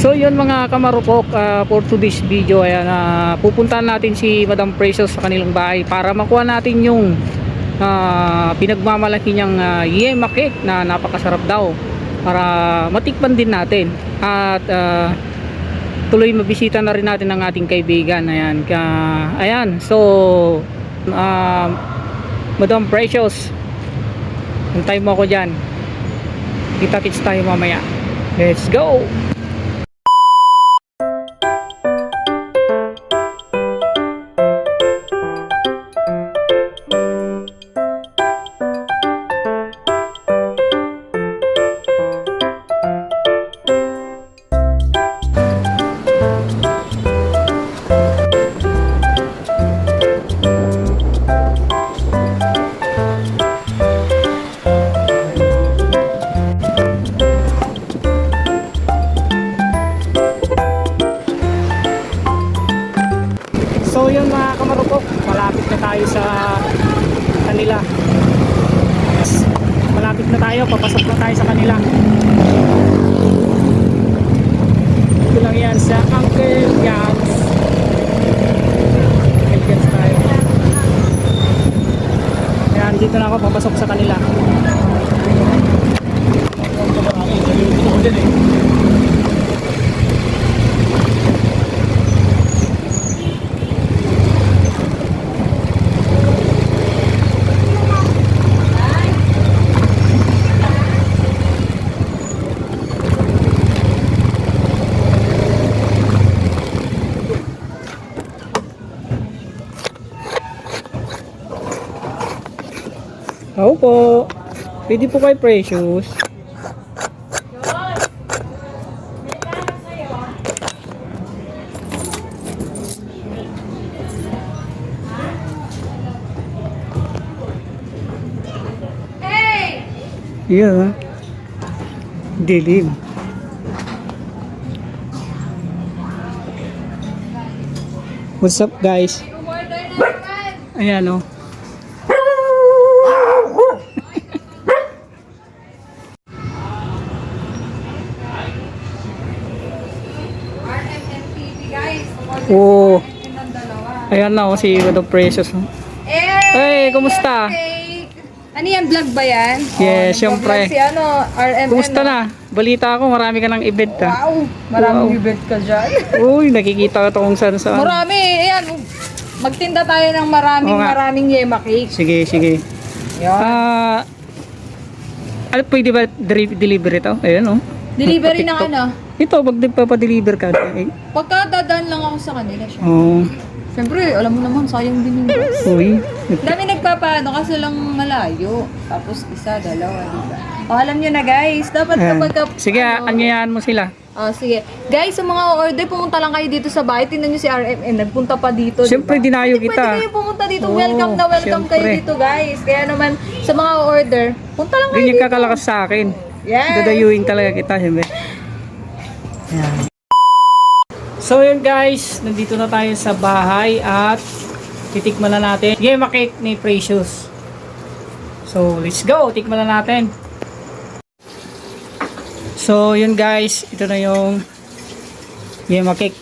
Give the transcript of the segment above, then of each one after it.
So yun mga kamarupok ah, for today's video ayan na pupuntahan natin si Madam Precious sa kanilang bahay para makuha natin yung ah, pinagmamalaki niyang uh, yema cake na napakasarap daw para matikman din natin. At ah, tuloy mabisita na rin natin ang ating kaibigan ayan ka ayan so ah, Madam Precious antay mo ako dyan. Kita kits tayo mamaya. Let's go tayo sa kanila. Yes. Malapit na tayo, papasok na tayo sa kanila. Ito lang yan sa Uncle Jams. Uncle Jams tayo. Ayan, dito na ako papasok sa kanila. Oo po. Pwede po kay Precious. Hey! Yeah. Dilim. What's up guys? Ayan o. RMMTV guys. Umorder Oo. dalawa. Ayan na o si Madam Precious. oh. Eh! Hey, kumusta? cake! Ano yan? Vlog ba yan? Yes, nagbablog syempre. Si ano, RMM. Kumusta na? Balita ko marami ka ng event ah. Wow! Maraming Wow. event ka dyan. Uy, nakikita ko kung saan saan. Marami. Ayan. Magtinda tayo ng maraming Oo nga. maraming yema cake. Sige, sige. Yan. Ah, ano pwede ba dri- deliver ito? Ayun oh. Delivery ng ano? Ito, pag nagpapadeliver ka. Eh, Pagka dadaan lang ako sa kanila siya. oh, Siyempre, alam mo naman, sayang din yung gas. uy. Dami nagpapaano kasi lang malayo. Tapos isa, dalawa, diba? O, alam nyo na guys, dapat kapag... ka- Sige, ano, anyayahan mo sila. Oh, sige. Guys, sa mga order, pumunta lang kayo dito sa bahay. Tingnan nyo si RMN, nagpunta pa dito. Siyempre, diba? dinayo kita. Pwede kayo pumunta dito. Oo, welcome na welcome kayo siyempre. dito, guys. Kaya naman, sa mga order, punta lang kayo Ganyan dito. kakalakas sa akin. Yes. Dadayuin talaga kita, siyempre. Ayan. So yun guys, nandito na tayo sa bahay at titikman na natin. Yema cake ni Precious. So let's go, tikman na natin. So yun guys, ito na yung yema cake.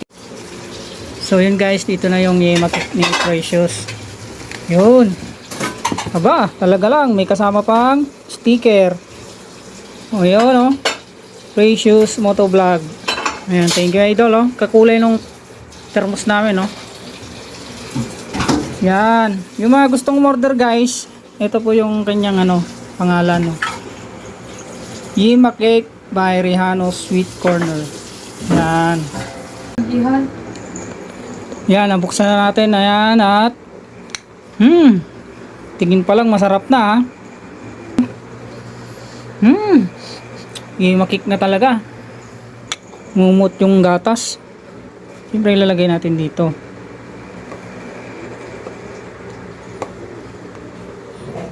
So yun guys, dito na yung yema cake ni Precious. Yun. Aba, talaga lang, may kasama pang sticker. O yun o. Precious Motovlog. Ayan, thank you idol o. Kakulay nung thermos namin o. Yan. Yung mga gustong order guys, ito po yung kanyang ano, pangalan o. Yima Cake by Rihano Sweet Corner. Yan. Yan, nabuksan na natin. Ayan, at hmm, tingin pa lang masarap na ah. Hmm, imakik na talaga. Ngumot yung gatas. Siyempre ilalagay natin dito.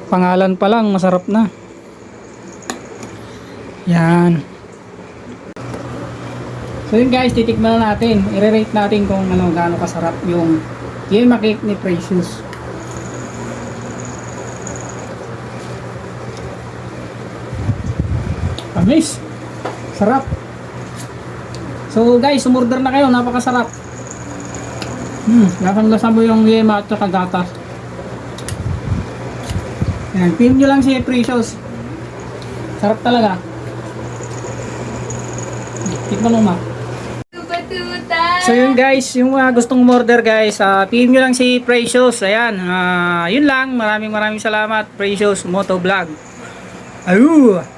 Pangalan pa lang, masarap na. Yan. So yun guys, titikman na natin. I-rate natin kung ano gaano kasarap yung yema cake ni Precious. Amis. Sarap. So guys, sumurder na kayo, napakasarap. Hmm, lasang lasa mo yung yema at saka gatas. Yan, pin nyo lang si Precious. Sarap talaga. Tikman mo ma. So yun guys, yung mga gustong order guys, uh, PM nyo lang si Precious. Ayan, ah, yun lang. Maraming maraming salamat Precious Moto Vlog. Ayun!